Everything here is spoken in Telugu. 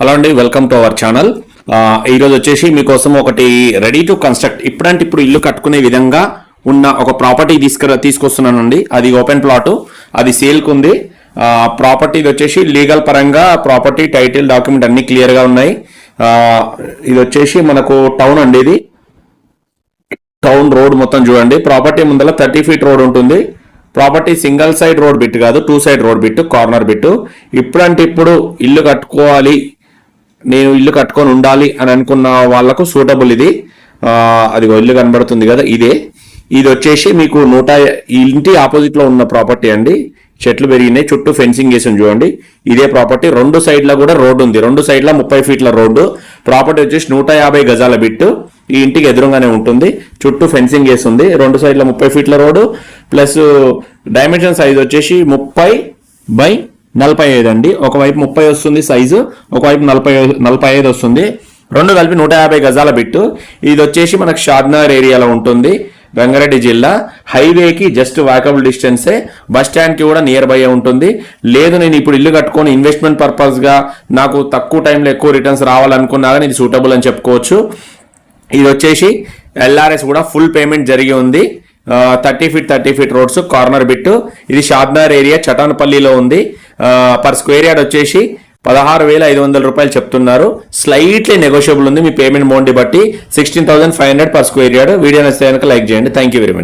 హలో అండి వెల్కమ్ టు అవర్ ఛానల్ ఈరోజు వచ్చేసి మీకోసం ఒకటి రెడీ టు కన్స్ట్రక్ట్ ఇప్పుడంటే ఇప్పుడు ఇల్లు కట్టుకునే విధంగా ఉన్న ఒక ప్రాపర్టీ తీసుకురా తీసుకొస్తున్నానండి. అది ఓపెన్ ప్లాట్ అది సేల్కు ఉంది ప్రాపర్టీ ఇది వచ్చేసి లీగల్ పరంగా ప్రాపర్టీ టైటిల్ డాక్యుమెంట్ అన్ని క్లియర్గా ఉన్నాయి. ఇది వచ్చేసి మనకు టౌన్ అండి ఇది. టౌన్ రోడ్ మొత్తం చూడండి. ప్రాపర్టీ ముందర థర్టీ ఫీట్ రోడ్ ఉంటుంది. Property single side road bit కాదు two side road bit corner bit ఇప్పుడంటే ఇప్పుడు ఇల్లు కట్టుకోవాలి నేను ఇల్లు కట్టుకొని ఉండాలి అని అనుకున్న వాళ్ళకు సూటబుల్ ఇది. అదిగో ఇల్లు కనబడుతుంది కదా ఇదే. ఇది వచ్చేసి మీకు నూట ఈ ఇంటి ఆపోజిట్లో ఉన్న ప్రాపర్టీ అండి. చెట్లు పెరిగినాయి చుట్టూ ఫెన్సింగ్ వేసి ఉంది చూడండి. ఇదే ప్రాపర్టీ రెండు సైడ్ల కూడా రోడ్డు ఉంది. రెండు సైడ్ల ముప్పై ఫీట్ల రోడ్డు. ప్రాపర్టీ వచ్చేసి నూట యాభై గజాల బిట్టు. ఈ ఇంటికి ఎదురుగానే ఉంటుంది. చుట్టూ ఫెన్సింగ్ వేసి ఉంది రెండు సైడ్ల ముప్పై ఫీట్ల రోడ్డు. ప్లస్ డైమెన్షన్ సైజ్ వచ్చేసి ముప్పై బై నలభై ఐదు అండి. ఒకవైపు ముప్పై వస్తుంది సైజు ఒకవైపు నలభై నలభై ఐదు వస్తుంది. రెండు కలిపి నూట యాభై గజాల బిట్టు. ఇది వచ్చేసి మనకు షాద్నగర్ ఏరియాలో ఉంటుంది రంగారెడ్డి జిల్లా. హైవేకి జస్ట్ వాకబుల్ డిస్టెన్సే. బస్ స్టాండ్కి కూడా నియర్ బై ఉంటుంది. లేదు నేను ఇప్పుడు ఇల్లు కట్టుకొని ఇన్వెస్ట్మెంట్ పర్పస్గా నాకు తక్కువ టైంలో ఎక్కువ రిటర్న్స్ రావాలనుకున్నా కానీ ఇది సూటబుల్ అని చెప్పుకోవచ్చు. ఇది వచ్చేసి ఎల్ఆర్ఎస్ కూడా ఫుల్ పేమెంట్ జరిగి ఉంది. Thirty feet thirty feet roads corner bit ఇది షాద్నగర్ ఏరియా చటాన్పల్లిలో ఉంది. పర్ స్క్వేర్ యార్డ్ వచ్చేసి పదహారు వేల ఐదు వందల రూపాయలు చెప్తున్నారు. స్లైట్లీ నెగోషియబుల్ ఉంది మీ పేమెంట్ మౌంట్ బట్టి. Sixteen thousand five hundred per square yard video నచ్చితే కనుక లైక్ చేయండి. Thank you very much